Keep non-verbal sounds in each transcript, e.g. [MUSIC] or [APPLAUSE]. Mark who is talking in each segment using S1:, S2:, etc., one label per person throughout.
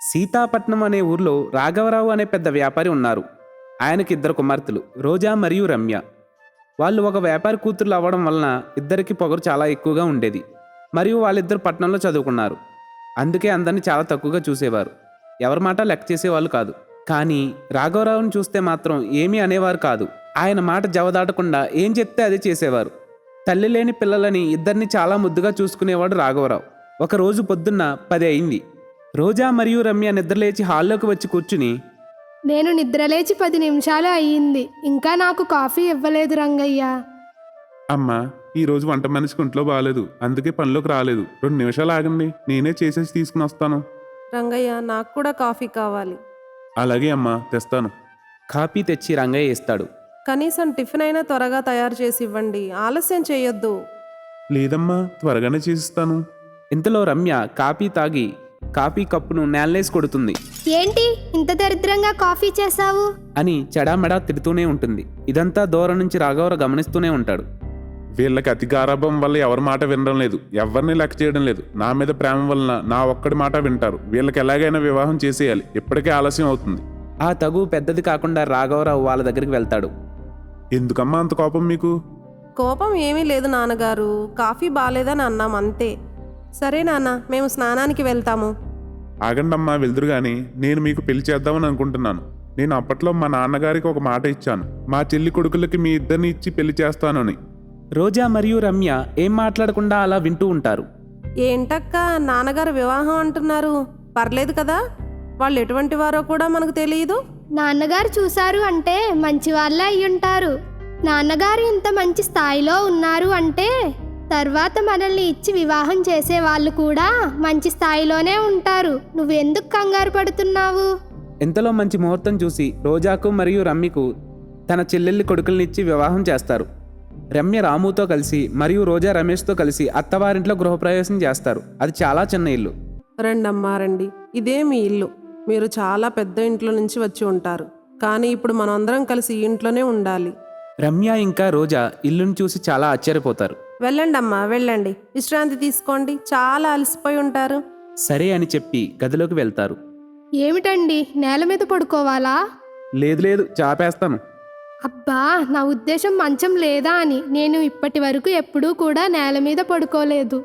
S1: సీతాపట్నం అనే ఊర్లో రాఘవరావు అనే పెద్ద వ్యాపారి ఉన్నారు. ఆయనకి ఇద్దరు కుమార్తెలు రోజా మరియు రమ్య. వాళ్ళు ఒక వ్యాపారి కూతుర్లు అవ్వడం వలన ఇద్దరికి పొగరు చాలా ఎక్కువగా ఉండేది. మరియు వాళ్ళిద్దరు పట్టణంలో చదువుకున్నారు. అందుకే అందరిని చాలా తక్కువగా చూసేవారు. ఎవరి మాట లెక్క చేసేవాళ్ళు కాదు. కానీ రాఘవరావుని చూస్తే మాత్రం ఏమీ అనేవారు కాదు. ఆయన మాట జవదాటకుండా ఏం చెప్తే అదే చేసేవారు. తల్లి లేని పిల్లలని ఇద్దరిని చాలా ముద్దుగా చూసుకునేవాడు రాఘవరావు. ఒక రోజు పొద్దున్న పది అయింది. రోజా మరియు రమ్య నిద్రలేచి హాల్లోకి వచ్చి కూర్చుని
S2: నేను నిద్రలేచి పది నిమిషాలు అయ్యింది. ఇంకా నాకు కాఫీ ఇవ్వలేదు రంగయ్య.
S3: అమ్మా ఈ రోజు వంట మనిషికి ఒంట్లో బాగాలేదు అందుకే పనిలోకి రాలేదు. రెండు నిమిషాలు ఆగండి. నేనే చేసేసి తీసుకుని వస్తాను.
S4: రంగయ్య నాకు కూడా కాఫీ కావాలి.
S3: అలాగే అమ్మా తెస్తాను.
S1: కాపీ తెచ్చి రంగయ్య ఇస్తాడు.
S4: కనీసం టిఫిన్ అయినా త్వరగా తయారు చేసి ఇవ్వండి. ఆలస్యం చేయొద్దు.
S3: లేదమ్మా త్వరగానే చేసిస్తాను.
S1: ఇంతలో రమ్య కాఫీ తాగి కాఫీ కప్పును నేలనేసి కొడుతుంది.
S2: ఏంటి? ఇంత దరిద్రంగా కాఫీ చేశావు?
S1: అని చెడామెడా తిడుతూనే ఉంటుంది. ఇదంతా దూరం నుంచి రాఘవరావు గమనిస్తూనే ఉంటాడు.
S3: వీళ్ళకి అతి గారాభం వల్ల ఎవరి మాట వినడం లేదు. ఎవరిని లెక్క చేయడం లేదు. నా మీద ప్రేమ వలన నా ఒక్కడి మాట వింటారు. వీళ్ళకి ఎలాగైనా వివాహం చేసేయాలి. ఇప్పటికే ఆలస్యం అవుతుంది.
S1: ఆ తగు పెద్దది కాకుండా రాఘవరావు వాళ్ళ దగ్గరికి వెళ్తాడు.
S3: ఎందుకమ్మా అంత కోపం మీకు?
S4: కోపం ఏమీ లేదు నాన్నగారు. కాఫీ బాగాలేదని అన్నాం అంతే. సరే నాన్న మేము స్నానానికి వెళ్తాము.
S3: ఆగండమ్మా వెళ్దురు గాని నేను మీకు పెళ్ళి చేద్దామని అనుకుంటున్నాను. నేను అప్పట్లో మా నాన్నగారికి ఒక మాట ఇచ్చాను. మా చెల్లి కొడుకులకి మీ ఇద్దరిని ఇచ్చి పెళ్ళి చేస్తానని.
S1: రోజా మరియు రమ్య ఏం మాట్లాడకుండా అలా వింటూ ఉంటారు.
S4: ఏంటక్క నాన్నగారు వివాహం అంటున్నారు. పర్లేదు కదా? వాళ్ళు ఎటువంటి వారో కూడా మనకు తెలియదు.
S2: నాన్నగారు చూశారు అంటే మంచి వాళ్ళే అయ్యుంటారు. నాన్నగారు ఇంత మంచి స్థాయిలో ఉన్నారు అంటే తర్వాత మనల్ని ఇచ్చి వివాహం చేసే వాళ్ళు కూడా మంచి స్థాయిలోనే ఉంటారు. నువ్వెందుకు కంగారు పడుతున్నావు?
S1: ఇంతలో మంచి ముహూర్తం చూసి రోజాకు మరియు రమ్యకు తన చెల్లెల్లి కొడుకులనిచ్చి వివాహం చేస్తారు. రమ్య రాముతో కలిసి మరియు రోజా రమేష్తో కలిసి అత్తవారింట్లో గృహప్రవేశం చేస్తారు. అది చాలా చిన్న ఇల్లు.
S4: రండమ్మా రండి. ఇదే మీ ఇల్లు. మీరు చాలా పెద్ద ఇంట్లో నుంచి వచ్చి ఉంటారు. కానీ ఇప్పుడు మనందరం కలిసి ఈ ఇంట్లోనే ఉండాలి.
S1: రమ్య ఇంకా రోజా ఇల్లును చూసి చాలా ఆశ్చర్యపోతారు.
S4: వెళ్ళండి అమ్మా వెళ్ళండి. విశ్రాంతి తీసుకోండి. చాలా అలసిపోయి ఉంటారు.
S1: సరే అని చెప్పి గదిలోకి వెళ్తారు.
S2: ఏమిటండి? నేల మీద పడుకోవాలా?
S1: లేదు లేదు. చాపేస్తాను.
S2: అబ్బా నా ఉద్దేశం మంచం లేదా అని. నేను ఇప్పటి వరకు ఎప్పుడూ కూడా నేల మీద పడుకోలేదు.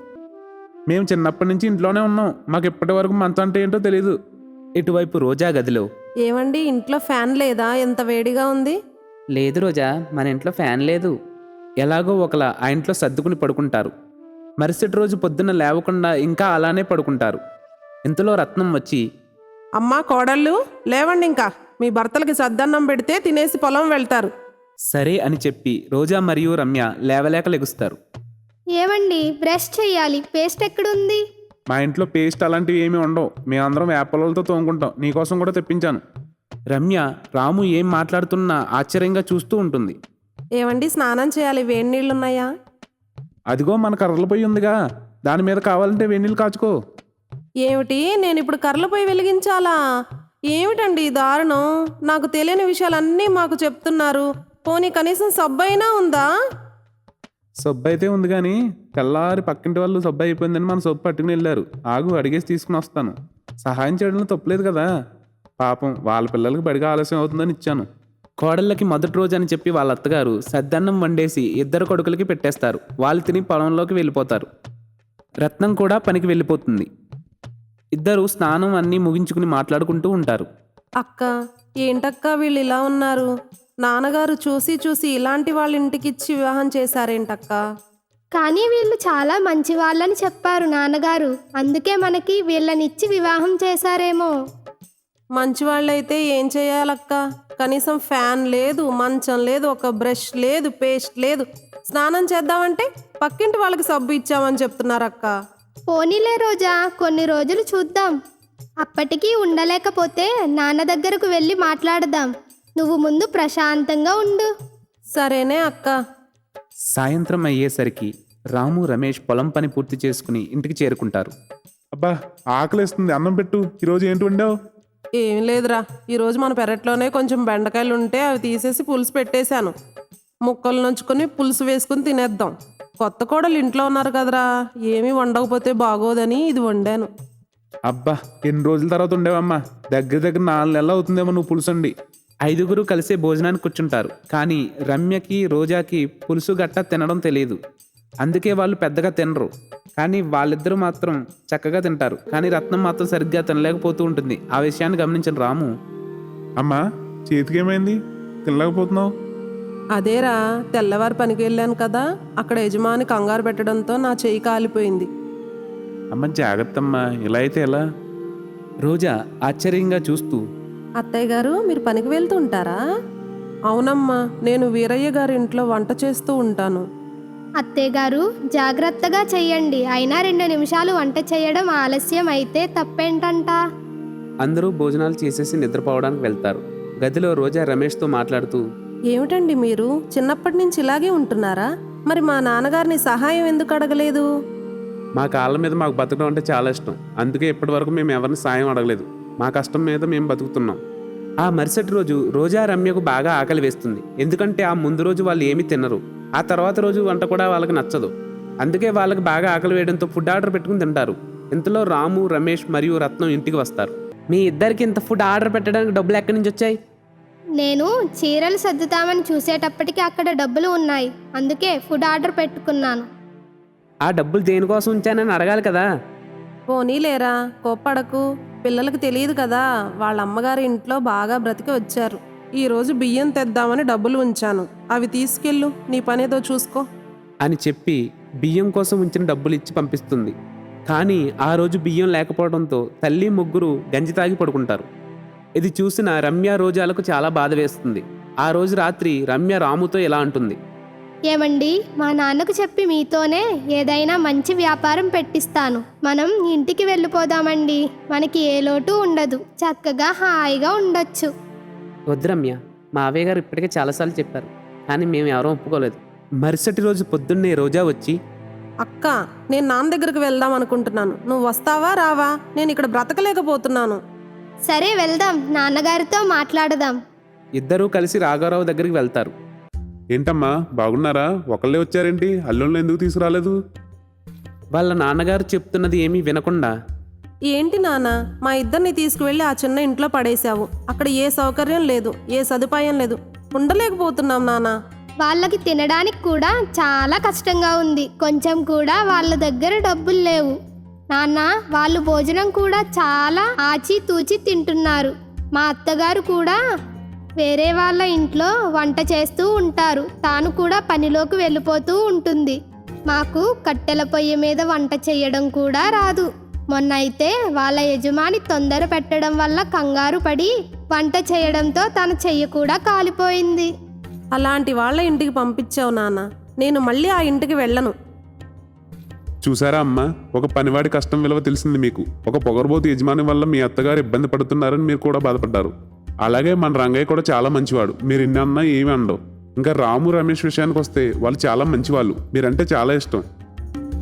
S1: మేము చిన్నప్పటి నుంచి ఇంట్లోనే ఉన్నాం. మాకు ఇప్పటి వరకు మంచం అంటే ఏంటో తెలియదు ఇటువైపు రోజా గదిలో.
S4: ఏమండి ఇంట్లో ఫ్యాన్ లేదా? ఎంత వేడిగా ఉంది?
S1: లేదు రోజా మన ఇంట్లో ఫ్యాన్ లేదు. ఎలాగో ఒకలా ఆ ఇంట్లో సర్దుకుని పడుకుంటారు. మరుసటి రోజు పొద్దున్న లేవకుండా ఇంకా అలానే పడుకుంటారు. ఇంతలో రత్నం వచ్చి
S4: అమ్మా కోడళ్ళు లేవండి ఇంకా. మీ భర్తలకి సద్దన్నం పెడితే తినేసి పొలం వెళ్తారు.
S1: సరే అని చెప్పి రోజా మరియు రమ్య లేవలేక లెగుస్తారు.
S2: ఏమండి బ్రష్ చెయ్యాలి పేస్ట్ ఎక్కడుంది?
S3: మా ఇంట్లో పేస్ట్ అలాంటివి ఏమీ ఉండవు. మేమందరం వేపలతో తోముకుంటాం. నీకోసం కూడా తెప్పించాను.
S1: రమ్య రాము ఏం మాట్లాడుతున్నా ఆశ్చర్యంగా చూస్తూ ఉంటుంది.
S4: ఏమండి స్నానం చేయాలి. వేడి నీళ్ళున్నాయా?
S3: అదిగో మన కర్రల పొయ్యి ఉందిగా. దాని మీద కావాలంటే వెన్నీళ్ళు కాచుకో.
S4: ఏమిటి? నేను ఇప్పుడు కర్రల పోయి వెలిగించాలా? ఏమిటండి ఈ దారుణం? నాకు తెలియని విషయాలన్నీ మాకు చెప్తున్నారు. పోనీ కనీసం సబ్బైనా ఉందా?
S3: సబ్బు అయితే ఉంది కానీ తెల్లారి పక్కింటి వాళ్ళు సబ్బు అయిపోయిందని మన సబ్బు పట్టుకుని వెళ్ళారు. ఆగు అడిగేసి తీసుకుని వస్తాను. సహాయం చేయడంలో తప్పలేదు కదా. పాపం వాళ్ళ పిల్లలకి బడిగా ఆలస్యం అవుతుందని ఇచ్చాను.
S1: కోడళ్ళకి మొదటి రోజు అని చెప్పి వాళ్ళ అత్తగారు సద్దన్నం వండేసి ఇద్దరు కొడుకులకి పెట్టేస్తారు. వాళ్ళు తిని పొలంలోకి వెళ్ళిపోతారు. రత్నం కూడా పనికి వెళ్ళిపోతుంది. ఇద్దరు స్నానం అన్నీ ముగించుకుని మాట్లాడుకుంటూ ఉంటారు.
S4: అక్క ఏంటక్క వీళ్ళు ఇలా ఉన్నారు? నాన్నగారు చూసి చూసి ఇలాంటి వాళ్ళ ఇంటికి ఇచ్చి వివాహం చేశారేంటక్క?
S2: కానీ వీళ్ళు చాలా మంచి వాళ్ళని చెప్పారు నాన్నగారు. అందుకే మనకి వీళ్ళనిచ్చి వివాహం చేశారేమో.
S4: మంచి వాళ్ళైతే ఏం చేయాలక్క? కనీసం ఫ్యాన్ లేదు మంచం లేదు ఒక బ్రష్ లేదు పేస్ట్ లేదు. స్నానం చేద్దామంటే పక్కింటి వాళ్ళకి సబ్బు ఇచ్చామని చెప్తున్నారక్క
S2: పోనీలే రోజా కొన్ని రోజులు చూద్దాం. అప్పటికీ ఉండలేకపోతే నాన్న దగ్గరకు వెళ్ళి మాట్లాడదాం. నువ్వు ముందు ప్రశాంతంగా ఉండు.
S4: సరేనే అక్క.
S1: సాయంత్రం అయ్యేసరికి రాము రమేష్ పొలం పని పూర్తి చేసుకుని ఇంటికి చేరుకుంటారు.
S3: అబ్బా ఆకలిస్తుంది అన్నం పెట్టు. ఈరోజు ఏంటి వండావు?
S4: ఏం లేదురా. ఈరోజు మన పెరట్లోనే కొంచెం బెండకాయలు ఉంటే అవి తీసేసి పులుసు పెట్టేశాను. ముక్కలు నుంచుకొని పులుసు వేసుకుని తినేద్దాం. కొత్త కోడలు ఇంట్లో ఉన్నారు కదరా. ఏమీ వండకపోతే బాగోదని ఇది వండాను.
S3: అబ్బా ఎన్ని రోజుల తర్వాత ఉండేవమ్మా దగ్గర దగ్గర నాలుగు నెలలు అవుతుందేమో నువ్వు పులుసండి
S1: ఐదుగురు కలిసే భోజనానికి కూర్చుంటారు. కానీ రమ్యకి రోజాకి పులుసు గట్ట తినడం తెలియదు. అందుకే వాళ్ళు పెద్దగా తినరు. కానీ వాళ్ళిద్దరూ మాత్రం చక్కగా తింటారు. కానీ రత్నం మాత్రం సరిగ్గా తినలేకపోతూ ఉంటుంది. ఆ విషయాన్ని గమనించిన రాము.
S3: అమ్మా చేతికేమైంది? తినలేకపోతున్నావు?
S4: అదేరా తెల్లవారు పనికి వెళ్ళాను కదా అక్కడ యజమాని కంగారు పెట్టడంతో నా చెయ్యి కాలిపోయింది.
S3: అమ్మ జాగ్రత్త అమ్మా ఇలా అయితే ఎలా?
S1: రోజా ఆశ్చర్యంగా చూస్తూ.
S4: అత్తయ్య గారు మీరు పనికి వెళ్తూ ఉంటారా? అవునమ్మా నేను వీరయ్య గారి ఇంట్లో వంట చేస్తూ ఉంటాను.
S2: అత్తయ్య గారు జాగ్రత్తగా చెయ్యండి. అయినా రెండు నిమిషాలు వంట చేయడం ఆలస్యం అయితే తప్పేంటంట?
S1: అందరూ భోజనాలు చేసేసి నిద్రపోవడానికి వెళ్తారు. గదిలో రోజా రమేష్తో మాట్లాడుతూ
S4: ఏమిటండి మీరు? చిన్నప్పటి నుంచి ఇలాగే ఉంటున్నారా? మరి మా నాన్నగారిని సహాయం ఎందుకు అడగలేదు?
S3: మా కాళ్ళ మీద మాకు బతకడం అంటే చాలా ఇష్టం. అందుకే ఇప్పటి వరకు మేము ఎవరిని సాయం అడగలేదు. మా కష్టం మీద మేము బతుకుతున్నాం.
S1: ఆ మరుసటి రోజు రోజా రమ్యకు బాగా ఆకలి వేస్తుంది. ఎందుకంటే ఆ ముందు రోజు వాళ్ళు ఏమీ తినరు. ఆ తర్వాత రోజు వంట కూడా వాళ్ళకి నచ్చదు. అందుకే వాళ్ళకి బాగా ఆకలి వేయడంతో ఫుడ్ ఆర్డర్ పెట్టుకుని తింటారు. ఇంతలో రాము రమేష్ మరియు రత్నం ఇంటికి వస్తారు. మీ ఇద్దరికి ఇంత ఫుడ్ ఆర్డర్ పెట్టడానికి డబ్బులు ఎక్కడి నుంచి వచ్చాయి?
S2: నేను చీరలు సర్దుతామని చూసేటప్పటికి అక్కడ డబ్బులు ఉన్నాయి. అందుకే ఫుడ్ ఆర్డర్ పెట్టుకున్నాను.
S1: ఆ డబ్బులు దేనికోసం ఉంచానని అడగాలి కదా?
S4: పోనీ లేరా కోప్పడకు. పిల్లలకు తెలియదు కదా వాళ్ళ అమ్మగారి ఇంట్లో బాగా బ్రతికి వచ్చారు. ఈ రోజు బియ్యం తెద్దామని డబ్బులు ఉంచాను. అవి తీసుకెళ్ళు నీ పనేదో చూసుకో.
S1: అని చెప్పి బియ్యం కోసం ఉంచిన డబ్బులు ఇచ్చి పంపిస్తుంది. కానీ ఆ రోజు బియ్యం లేకపోవడంతో తల్లి ముగ్గురు గంజి తాగి పడుకుంటారు. ఇది చూసిన రమ్య రోజాలకు చాలా బాధ వేస్తుంది. ఆ రోజు రాత్రి రమ్య రాముతో ఇలా అంటుంది.
S2: ఏమండి మా నాన్నకు చెప్పి మీతోనే ఏదైనా మంచి వ్యాపారం పెట్టిస్తాను. మనం ఇంటికి వెళ్ళిపోదామండి. మనకి ఏ లోటు ఉండదు. చక్కగా హాయిగా ఉండొచ్చు.
S1: వద్దు రమ్య మా అవ్వయ్య గారు ఇప్పటికే చాలాసార్లు చెప్పారు కానీ మేము ఎవరూ ఒప్పుకోలేదు. మరుసటి రోజు పొద్దున్నే రోజా వచ్చి
S4: అక్క నేను నాన్న దగ్గరికి వెళ్దాం అనుకుంటున్నాను. నువ్వు వస్తావా రావా? నేను ఇక్కడ బ్రతకలేకపోతున్నాను.
S2: సరే వెళ్దాం. నాన్నగారితో మాట్లాడదాం.
S1: ఇద్దరూ కలిసి రాఘవరావు దగ్గరికి వెళ్తారు.
S3: ఏంటమ్మా బాగున్నారా? ఒకళ్ళే వచ్చారేంటి? అల్లుళ్ళని ఎందుకు తీసుకురాలేదు?
S1: వాళ్ళ నాన్నగారు చెప్తున్నది ఏమీ వినకుండా
S4: ఏంటి నాన్న మా ఇద్దరిని తీసుకువెళ్ళి ఆ చిన్న ఇంట్లో పడేశావు. అక్కడ ఏ సౌకర్యం లేదు ఏ సదుపాయం లేదు. ఉండలేకపోతున్నాం నాన్న.
S2: వాళ్ళకి తినడానికి కూడా చాలా కష్టంగా ఉంది. కొంచెం కూడా వాళ్ళ దగ్గర డబ్బులు లేవు. నాన్న వాళ్ళు భోజనం కూడా చాలా ఆచితూచి తింటున్నారు. మా అత్తగారు కూడా వేరే వాళ్ళ ఇంట్లో వంట చేస్తూ ఉంటారు. తాను కూడా పనిలోకి వెళ్ళిపోతూ ఉంటుంది. మాకు కట్టెల పొయ్యి మీద వంట చేయడం కూడా రాదు. మొన్న అయితే వాళ్ళ యజమాని తొందర పెట్టడం వల్ల కంగారు పడి వంట చేయడంతో తన చెయ్యి కూడా కాలిపోయింది.
S4: అలాంటి వాళ్ళ ఇంటికి పంపించావు నాన్న. నేను మళ్ళీ ఆ ఇంటికి వెళ్ళను.
S3: చూసారా అమ్మా? ఒక పనివాడి కష్టం విలువ తెలిసింది మీకు. ఒక పొగరబోతు యజమాని వల్ల మీ అత్తగారు ఇబ్బంది పడుతున్నారని మీరు కూడా బాధపడ్డారు. అలాగే మన రంగయ్య కూడా చాలా మంచివాడు. మీరు ఇన్ని అన్నా ఏమి అనడు. ఇంకా రాము రమేష్ విషయానికి వస్తే వాళ్ళు చాలా మంచివాళ్ళు. మీరంటే చాలా ఇష్టం.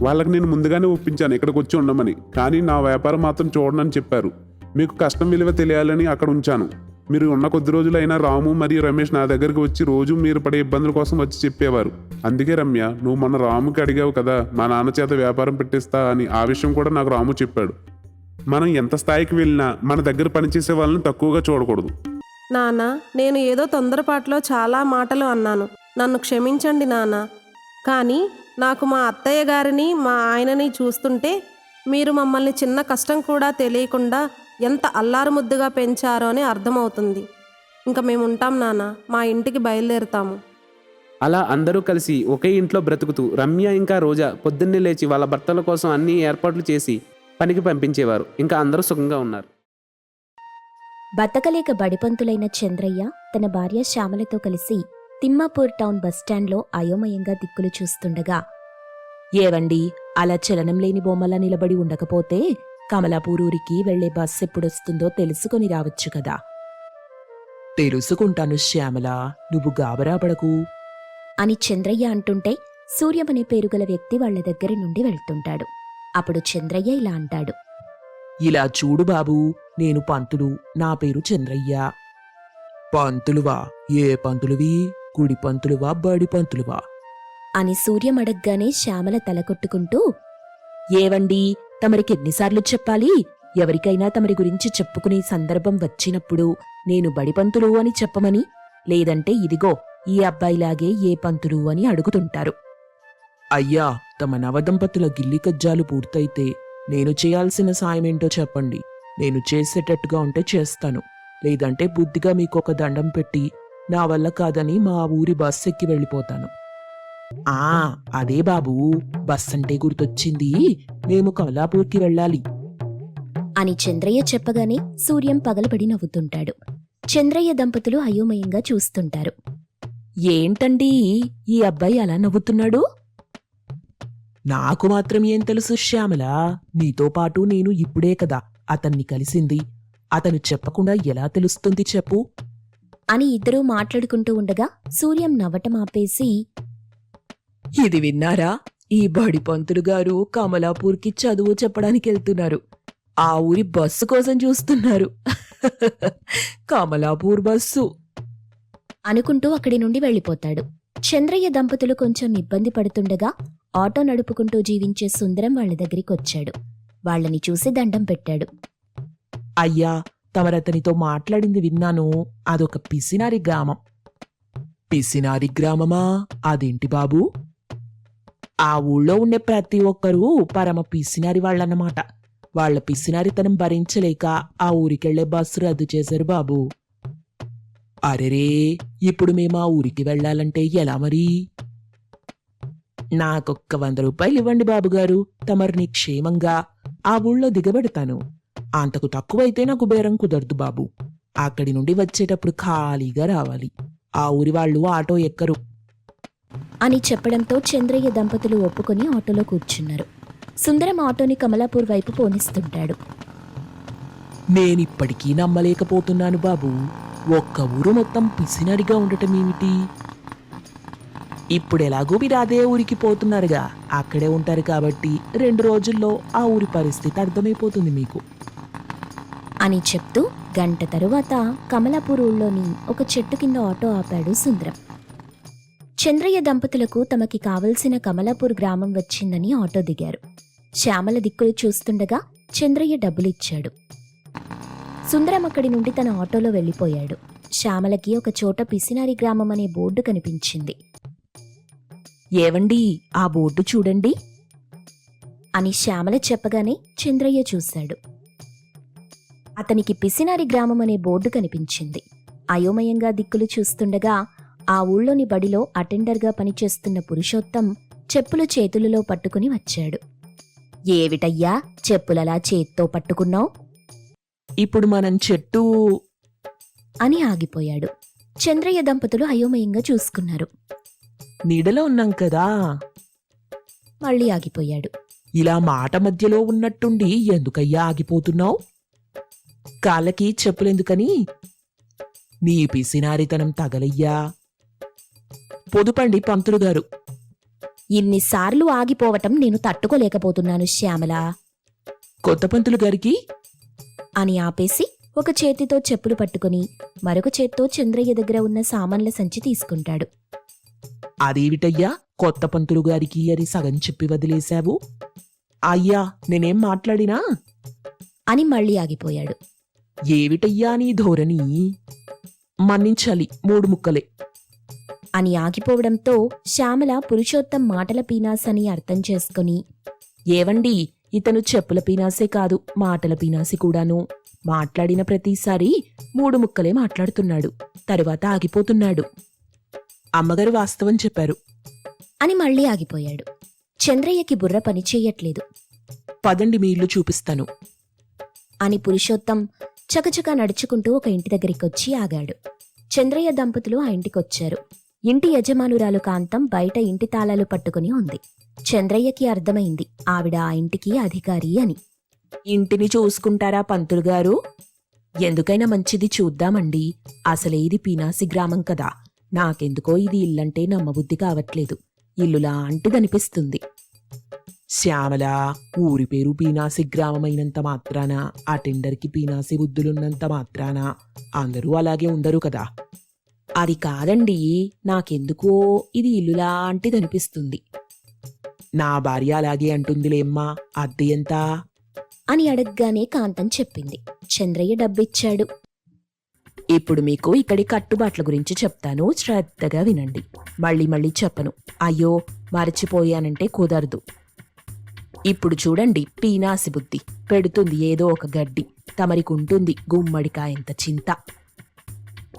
S3: వాళ్ళకి నేను ముందుగానే ఒప్పించాను ఇక్కడికి వచ్చి ఉండమని. కానీ నా వ్యాపారం మాత్రం చూడనని చెప్పారు. మీకు కష్టం విలువ తెలియాలని అక్కడ ఉంచాను. మీరు ఉన్న కొద్ది రోజులైనా రాము మరియు రమేష్ నా దగ్గరికి వచ్చి రోజు మీరు పడే ఇబ్బందుల కోసం వచ్చి చెప్పేవారు. అందుకే రమ్య నువ్వు మొన్న రాముకి అడిగావు కదా మా నాన్న చేత వ్యాపారం పెట్టిస్తా అని ఆ విషయం కూడా నాకు రాము చెప్పాడు. మనం ఎంత స్థాయికి వెళ్ళినా మన దగ్గర పనిచేసే వాళ్ళని తక్కువగా చూడకూడదు.
S4: నాన్న నేను ఏదో తొందరపాటులో చాలా మాటలు అన్నాను. నన్ను క్షమించండి నాన్న. కానీ నాకు మా అత్తయ్య గారిని మా ఆయనని చూస్తుంటే మీరు మమ్మల్ని చిన్న కష్టం కూడా తెలియకుండా ఎంత అల్లారు ముద్దుగా పెంచారో అని అర్థమవుతుంది. ఇంకా మేము ఉంటాం నాన్న మా ఇంటికి బయలుదేరుతాము.
S1: అలా అందరూ కలిసి ఒకే ఇంట్లో బ్రతుకుతూ రమ్య ఇంకా రోజా పొద్దున్నే లేచి వాళ్ళ భర్తల కోసం అన్ని ఏర్పాట్లు చేసి పనికి పంపించేవారు. ఇంకా అందరూ సుఖంగా ఉన్నారు.
S5: బతకలేక బడిపంతులైన చంద్రయ్య తన భార్య శ్యామలతో కలిసి తిమ్మాపూర్ టౌన్ బస్టాండ్లో అయోమయంగా దిక్కులు చూస్తుండగా
S6: ఏవండి అలా చలనం లేని బొమ్మలా నిలబడి ఉండకపోతే కమలాపూర్ ఊరికి వెళ్ళే బస్ ఎప్పుడొస్తుందో తెలుసుకొని రావచ్చు కదా. తెలుసుకుంటాను శ్యామల నువ్వు గాబరా పడకు.
S5: అని చంద్రయ్య అంటుంటే సూర్యం అనే పేరుగల వ్యక్తి వాళ్ళ దగ్గర నుండి వెళ్తుంటాడు. అప్పుడు చంద్రయ్య ఇలా అంటాడు.
S6: ఇలా చూడు బాబు నేను పంతులు నా పేరు చంద్రయ్య. పంతులువా? ఏ పంతులువి? కుడి పంతులువా బడి పంతులువా?
S5: అని సూర్యం అడగ్గానే శ్యామల తల కొట్టుకుంటూ
S6: ఏవండి తమరికి ఎన్నిసార్లు చెప్పాలి?
S5: ఎవరికైనా తమరి గురించి చెప్పుకునే సందర్భం వచ్చినప్పుడు నేను బడి పంతులు అని చెప్పమని? లేదంటే ఇదిగో ఈ అబ్బాయిలాగే ఏ పంతులు అని అడుగుతుంటారు.
S6: అయ్యా తమ నవదంపతుల గిల్లి కజ్జాలు పూర్తయితే నేను చేయాల్సిన సాయమేంటో చెప్పండి. నేను చేసేటట్టుగా ఉంటే చేస్తాను. లేదంటే బుద్ధిగా మీకు ఒక దండం పెట్టి నా వల్ల కాదని మా ఊరి బస్ ఎక్కి వెళ్ళిపోతాను. ఆ అదే బాబు. బస్ అంటే గుర్తొచ్చింది. మేము కమలాపూర్కి వెళ్ళాలి.
S5: అని చంద్రయ్య చెప్పగానే సూర్యం పగలబడి నవ్వుతుంటాడు. చంద్రయ్య దంపతులు అయోమయంగా చూస్తుంటారు. ఏంటండి? ఈ అబ్బాయి అలా నవ్వుతున్నాడు?
S6: నాకు మాత్రం ఏం తెలుసు శ్యామల. నీతో పాటు నేను ఇప్పుడే కదా. అతన్ని కలిసింది. అతను చెప్పకుండా ఎలా తెలుస్తుంది చెప్పు.
S5: అని ఇద్దరూ మాట్లాడుకుంటూ ఉండగా సూర్యం నవ్వటం ఆపేసి
S6: ఇది విన్నారా? ఈ బడి పంతులు గారు కమలాపూర్కి చదువు చెప్పడానికి వెళ్తున్నారు. ఆ ఊరి బస్సు కోసం చూస్తున్నారు. [LAUGHS] కమలాపూర్ బస్సు.
S5: అనుకుంటూ అక్కడి నుండి వెళ్ళిపోతాడు. చంద్రయ్య దంపతులు కొంచెం ఇబ్బంది పడుతుండగా ఆటో నడుపుకుంటూ జీవించే సుందరం వాళ్ళ దగ్గరికి వచ్చాడు. వాళ్ళని చూసి దండం పెట్టాడు.
S6: అయ్యా తమరతనితో మాట్లాడింది విన్నాను. అదొక పిసినారి గ్రామం. పిసినారి గ్రామమా? అదేంటి బాబు? ఆ ఊళ్ళో ఉండే ప్రతి ఒక్కరూ పరమ పిసినారి వాళ్ళన్నమాట. వాళ్ళ పిసినారితనం భరించలేక ఆ ఊరికెళ్ళే బస్సు రద్దు చేశారు బాబు. అరెరే! ఇప్పుడు మేము ఆ ఊరికి వెళ్ళాలంటే ఎలా మరి? నాకొక్క వంద రూపాయలు ఇవ్వండి బాబుగారు. తమరిని క్షేమంగా ఆ ఊళ్ళో దిగబెడతాను. అంతకు తక్కువైతే నాకు బేరం కుదరదు బాబు. అక్కడి నుండి వచ్చేటప్పుడు ఖాళీగా రావాలి. ఆ ఊరి వాళ్ళు ఆటో ఎక్కరు.
S5: అని చెప్పడంతో చంద్రయ్య దంపతులు ఒప్పుకొని ఆటోలో కూర్చున్నారు. సుందరం ఆటోని కమలాపూర్ వైపు పోనిస్తుంటాడు.
S6: నేనిప్పటికీ నమ్మలేకపోతున్నాను బాబు. ఒక్క ఊరు మొత్తం పిసినరిగా ఉండటం ఏమిటి? ఇప్పుడు ఎలాగో మీరు అదే ఊరికి పోతున్నారుగా. అక్కడే ఉంటారు కాబట్టి రెండు రోజుల్లో ఆ ఊరి పరిస్థితి అర్థమైపోతుంది మీకు.
S5: అని చెప్తూ గంట తరువాత కమలాపూర్ ఊళ్ళోని ఒక చెట్టు కింద ఆటో ఆపాడు సుందరం. చంద్రయ్య దంపతులకు తమకి కావలసిన కమలాపూర్ గ్రామం వచ్చిందని ఆటో దిగారు. శ్యామల దిక్కులు చూస్తుండగా చంద్రయ్య డబ్బులిచ్చాడు. సుందరం అక్కడి నుండి తన ఆటోలో వెళ్ళిపోయాడు. శ్యామలకి ఒక చోట పిసినారి గ్రామం అనే బోర్డు కనిపించింది. ఏవండి ఆ బోర్డు చూడండి అని శ్యామల చెప్పగానే చంద్రయ్య చూశాడు. అతనికి పిసినారి గ్రామం అనే బోర్డు కనిపించింది. అయోమయంగా దిక్కులు చూస్తుండగా ఆ ఊళ్ళోని బడిలో అటెండర్గా పనిచేస్తున్న పురుషోత్తం చెప్పులు చేతులలో పట్టుకుని వచ్చాడు. ఏవిటయ్యా చెప్పులలా చేత్తో పట్టుకున్నావు?
S6: ఇప్పుడు మనం చెట్టు
S5: అని ఆగిపోయాడు. చంద్రయ్య దంపతులు అయోమయంగా చూసుకున్నారు.
S6: నీడలో ఉన్నాం కదా.
S5: మళ్ళీ ఆగిపోయాడు.
S6: ఇలా మాట మధ్యలో ఉన్నట్టుండి ఎందుకయ్యా ఆగిపోతున్నావు? కాళ్ళకి చెప్పులెందుకని? నీ పిసినారితనం తగలయ్యా. పొదుపండి పంతులు గారు.
S5: ఇన్నిసార్లు ఆగిపోవటం నేను తట్టుకోలేకపోతున్నాను శ్యామల.
S6: కొత్త పంతులు గారికి?
S5: అని ఆపేసి ఒక చేతితో చెప్పులు పట్టుకుని మరొక చేత్తో చంద్రయ్య దగ్గర ఉన్న సామాన్ల సంచి తీసుకుంటాడు.
S6: అదేమిటయ్యా కొత్త పంతులు గారికి అని సగం చెప్పి వదిలేశావు? అయ్యా నేనేం మాట్లాడినా?
S5: అని మళ్ళీ ఆగిపోయాడు.
S6: ఏమిటయ్యా నీ ధోరణి? మన్నించాలి మూడు ముక్కలే.
S5: అని ఆగిపోవడంతో శ్యామల పురుషోత్తం మాటల పీనాస్ అని అర్థం చేసుకుని ఏవండి ఇతను చెప్పుల పీనాసే కాదు మాటల పీనాసి కూడాను. మాట్లాడిన ప్రతిసారి మూడు ముక్కలే మాట్లాడుతున్నాడు. తరువాత ఆగిపోతున్నాడు. అమ్మగారు వాస్తవం చెప్పారు. అని మళ్ళీ ఆగిపోయాడు. చంద్రయ్యకి బుర్ర పని చెయ్యట్లేదు
S6: పదండి మీ ఇల్లు చూపిస్తాను.
S5: అని పురుషోత్తం చకచకా నడుచుకుంటూ ఒక ఇంటి దగ్గరికి వచ్చి ఆగాడు. చంద్రయ్య దంపతులు ఆ ఇంటికొచ్చారు. ఇంటి యజమానురాలు కాంతం బయట ఇంటి తాళాలు పట్టుకుని ఉంది. చంద్రయ్యకి అర్థమైంది ఆవిడ ఆ ఇంటికి అధికారి అని.
S6: ఇంటిని చూసుకుంటారా పంతులు గారు?
S5: ఎందుకైనా మంచిది చూద్దామండి. అసలే ఇది పీనాసి గ్రామం కదా. నాకెందుకో ఇది ఇల్లంటే నమ్మబుద్ధి కావట్లేదు. ఇల్లులా అంటిదనిపిస్తుంది
S6: శ్యామల ఊరి పేరు పీనాసి గ్రామమైనంత మాత్రాన ఆ టెండర్కి పీనాసి బుద్ధులున్నంత మాత్రాన అందరూ అలాగే ఉండరు కదా.
S5: అది కాదండి నాకెందుకో ఇది ఇల్లు లాంటిదనిపిస్తుంది
S6: నా భార్య అలాగే అంటుందిలేమ్మా అద్దె ఎంత? అని అడగగానే కాంతం చెప్పింది. చంద్రయ్య డబ్బిచ్చాడు.
S5: ఇప్పుడు మీకు ఇక్కడి కట్టుబాట్ల గురించి చెప్తాను శ్రద్ధగా వినండి. మళ్ళీ మళ్ళీ చెప్పను. అయ్యో మరచిపోయానంటే కుదరదు. ఇప్పుడు చూడండి పీనాసి బుద్ధి. పెడుతుంది ఏదో ఒక గడ్డి. తమరికుంటుంది గుమ్మడికాయంత చింత.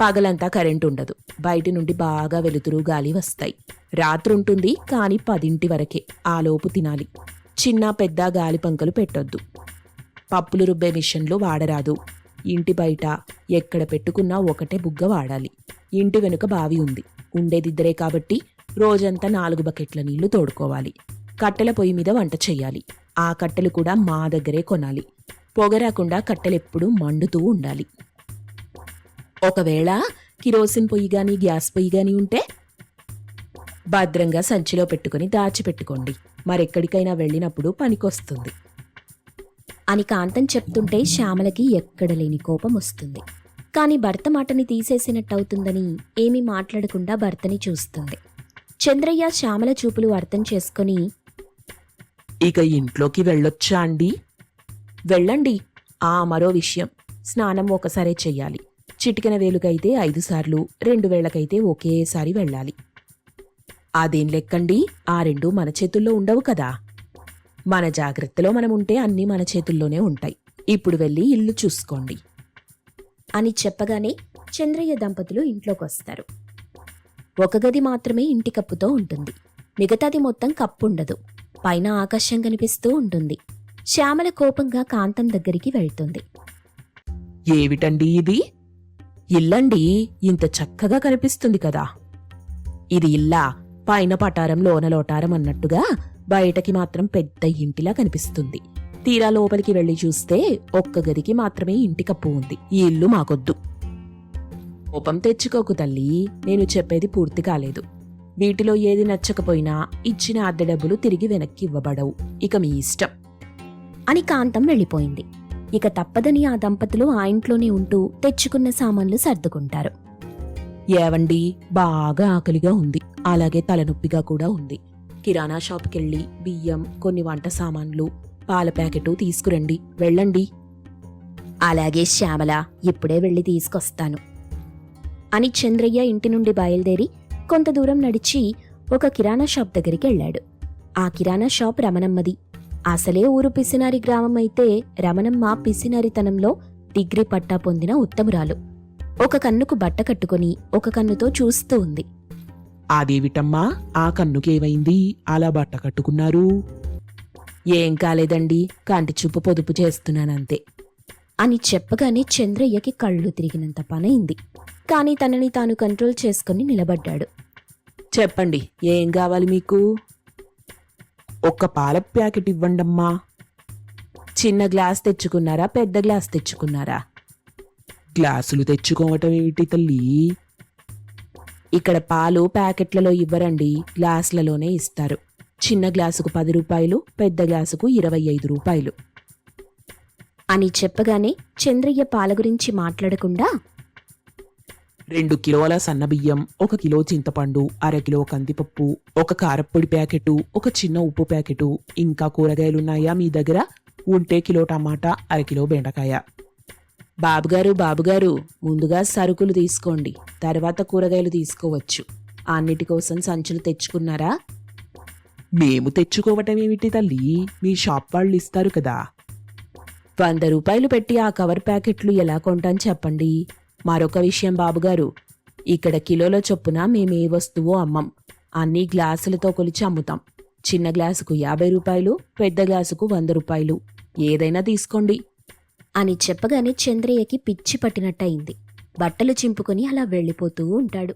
S5: పగలంతా కరెంట్ ఉండదు బయటి నుండి బాగా వెలుతురు గాలి వస్తాయి. రాత్రుంటుంది కానీ పదింటి వరకే. ఆలోపు తినాలి. చిన్న పెద్ద గాలి పంకలు పెట్టొద్దు. పప్పులు రుబ్బే మిషన్లు వాడరాదు. ఇంటి బయట ఎక్కడ పెట్టుకున్నా ఒకటే బుగ్గ వాడాలి. ఇంటి వెనుక బావి ఉంది. ఉండేదిద్దరే కాబట్టి రోజంతా నాలుగు బకెట్ల నీళ్ళు తోడుకోవాలి. కట్టెల పొయ్యి మీద వంట చేయాలి ఆ కట్టెలు కూడా మా దగ్గరే కొనాలి. పొగ రాకుండా కట్టెలెప్పుడూ మండుతూ ఉండాలి. ఒకవేళ కిరోసిన్ పొయ్యి గాని గ్యాస్ పొయ్యి గాని ఉంటే భద్రంగా సంచిలో పెట్టుకుని దాచిపెట్టుకోండి. మరెక్కడికైనా వెళ్ళినప్పుడు పనికొస్తుంది.
S6: అని కాంతం చెప్తుంటే శ్యామలకి ఎక్కడ లేని కోపం వస్తుంది. కాని భర్త మాటని తీసేసినట్టవుతుందని ఏమీ మాట్లాడకుండా భర్తని చూస్తుంది. చంద్రయ్య శ్యామల చూపులు అర్థం చేసుకొని
S5: ఇక ఇంట్లోకి వెళ్ళొచ్చా అండి? వెళ్ళండి. ఆ మరో విషయం. స్నానం ఒకసారే చెయ్యాలి. చిటికెన వేలుకైతే ఐదు సార్లు రెండు వేళ్ళకైతే ఒకేసారి వెళ్ళాలి. అదేం లెక్కండి? ఆ రెండు మన చేతుల్లో ఉండవు కదా. మన జాగ్రత్తలో మనం ఉంటే అన్నీ మన చేతుల్లోనే ఉంటాయి. ఇప్పుడు వెళ్ళి ఇల్లు చూసుకోండి.
S6: అని చెప్పగానే చంద్రయ్య దంపతులు ఇంట్లోకొస్తారు. ఒక గది మాత్రమే ఇంటి కప్పుతో ఉంటుంది. మిగతాది మొత్తం కప్పుండదు. పైన ఆకాశం కనిపిస్తూ ఉంటుంది. శ్యామల కోపంగా కాంతం దగ్గరికి వెళ్తుంది.
S5: ఏమిటండి ఇది? ఇల్లండి ఇంత చక్కగా కనిపిస్తుంది కదా. ఇది ఇల్లా పైన పటారం లోన లోటారం అన్నట్టుగా బయటకి మాత్రం పెద్ద ఇంటిలా కనిపిస్తుంది. తీరా లోపలికి వెళ్ళి చూస్తే ఒక్క గదికి మాత్రమే ఇంటి కప్పు ఉంది. ఈ ఇల్లు మాకొద్దు. కోపం తెచ్చుకోకు తల్లి నేను చెప్పేది పూర్తి కాలేదు. వీటిలో ఏది నచ్చకపోయినా ఇచ్చిన అద్దె డబ్బులు తిరిగి వెనక్కి ఇవ్వబడవు ఇక మీ ఇష్టం.
S6: అని కాంతం వెళ్ళిపోయింది. ఇక తప్పదని ఆ దంపతులు ఆ ఇంట్లోనే ఉంటూ తెచ్చుకున్న సామాన్లు సర్దుకుంటారు.
S5: ఏవండి? బాగా ఆకలిగా ఉంది. అలాగే తలనొప్పిగా కూడా ఉంది. కిరాణా షాప్కెళ్ళి బియ్యం కొన్ని వంట సామాన్లు పాల ప్యాకెట్ తీసుకురండి. వెళ్ళండి.
S6: అలాగే శ్యామల ఇప్పుడే వెళ్ళి తీసుకొస్తాను. అని చంద్రయ్య ఇంటి నుండి బయలుదేరి కొంత దూరం నడిచి ఒక కిరాణా షాప్ దగ్గరికి వెళ్ళాడు. ఆ కిరాణా షాప్ రమణమ్మది. అసలే ఊరు పిసినారి గ్రామం అయితే రమణమ్మ పిసినారితనంలో డిగ్రీ పట్టా పొందిన ఉత్తమురాలు. ఒక కన్నుకు బట్ట కట్టుకొని ఒక కన్నుతో చూస్తూ ఉంది.
S5: అదేవిటమ్మా ఆ కన్నుకేమైంది? అలా బట్ట కట్టుకున్నారు? ఏం కాలేదండి కంటి చూపు పొదుపు చేస్తున్నానంతే.
S6: అని చెప్పగానే చంద్రయ్యకి కళ్ళు తిరిగినంత పనైంది. కానీ తనని తాను కంట్రోల్ చేసుకుని నిలబడ్డాడు.
S5: చెప్పండి ఏం కావాలి మీకు? ఒక్క పాల ప్యాకెట్ ఇవ్వండమ్మా. చిన్న గ్లాస్ తెచ్చుకున్నారా పెద్ద గ్లాస్ తెచ్చుకున్నారా? గ్లాసులు తెచ్చుకోవటం ఏమిటి తల్లి? ఇక్కడ పాలు ప్యాకెట్లలో ఇవ్వరండి గ్లాసులలోనే ఇస్తారు. చిన్న గ్లాసుకు పది రూపాయలు పెద్ద గ్లాసుకు ఇరవై ఐదు రూపాయలు.
S6: అని చెప్పగానే చంద్రయ్య పాల గురించి మాట్లాడకుండా
S5: రెండు కిలోల సన్నబియ్యం ఒక కిలో చింతపండు అర కిలో కందిపప్పు ఒక కారప్పొడి ప్యాకెటు ఒక చిన్న ఉప్పు ప్యాకెటు. ఇంకా కూరగాయలున్నాయా మీ దగ్గర? ఉంటే కిలో టమాటా అర కిలో బెండకాయ. బాబుగారు బాబుగారు ముందుగా సరుకులు తీసుకోండి. తర్వాత కూరగాయలు తీసుకోవచ్చు. అన్నిటి కోసం సంచులు తెచ్చుకున్నారా? మేము తెచ్చుకోవటం ఏమిటి తల్లి? మీ షాప్ వాళ్ళు ఇస్తారు కదా. వంద రూపాయలు పెట్టి ఆ కవర్ ప్యాకెట్లు ఎలా కొంటాను చెప్పండి? మరొక విషయం బాబుగారు. ఇక్కడ కిలోల చొప్పున మేము ఏ వస్తువో అమ్మం. అన్ని గ్లాసులతో కొలిచి అమ్ముతాం. చిన్న గ్లాసుకు యాభై రూపాయలు పెద్ద గ్లాసుకు వంద రూపాయలు. ఏదైనా తీసుకోండి.
S6: అని చెప్పగానే చంద్రయ్యకి పిచ్చి పట్టినట్టయింది. బట్టలు చింపుకొని అలా వెళ్ళిపోతూ ఉంటాడు.